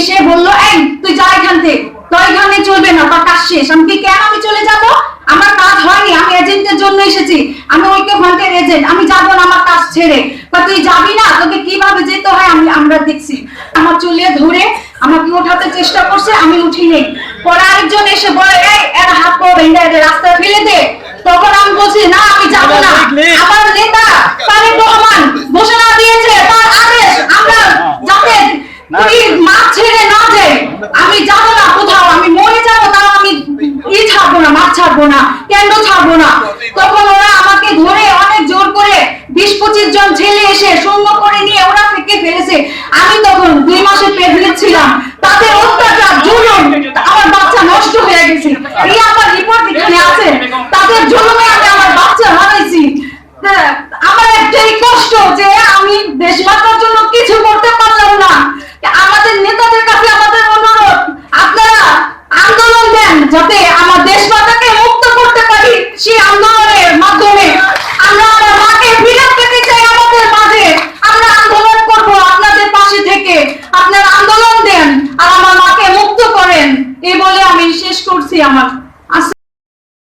এসে বলল এই তুই যা এখান থেকে। তো এখানে চলবে না তার কাজ শেষ। আমি কেন আমি চলে যাব? আমার কাজ হয়নি আমি এজেন্টের জন্য এসেছি। আমি ঐক্য ফ্রন্টের এজেন্ট আমি যাব না আমার কাজ ছেড়ে। তা তুই যাবি না? তোকে কীভাবে যেতে হয় আমি আমরা দেখছি। আমার চুলে ধরে আমাকে ওঠাতে চেষ্টা করছে আমি উঠি নেই পরে আরেকজন এসে বলে এই এর হাত পা ভেঙে রাস্তায় ফেলে দে। তখন আমি বলছি না আমি যাব না। আমার নেতা তারেক রহমান ঘোষণা দিয়েছে তার আদেশ আমরা যাতে তুই মাঠ ছেড়ে না যাই আমি যাব না কোথাও আমি মরে যাব তাও আমি ই ছাড়বো না মাঠ ছাড়বো না? কেন্দ্র ছাড়বো না? তখন ওরা আমাকে ধরে অনেক জোর করে বিশ পঁচিশ জন ছেলে এসে শূন্য করে নিয়ে ওরা থেকে ফেলেছে। আমি তখন দুই মাসে প্রেগনেন্ট ছিলাম। তাদের অত্যাচার জুলুম আমার বাচ্চা নষ্ট হয়ে গেছে। এই আমার রিপোর্ট এখানে আছে। তাদের জুলুমে আমি আমার বাচ্চা হারাইছি। হ্যাঁ, আমার একটাই কষ্ট যে আমি দেশ মাতার জন্য কিছু করতে পারলাম না। আমাদের নেতাদের কাছে আমাদের অনুরোধ আপনারা আন্দোলন দেন যাতে আমার দেশ 这样吗？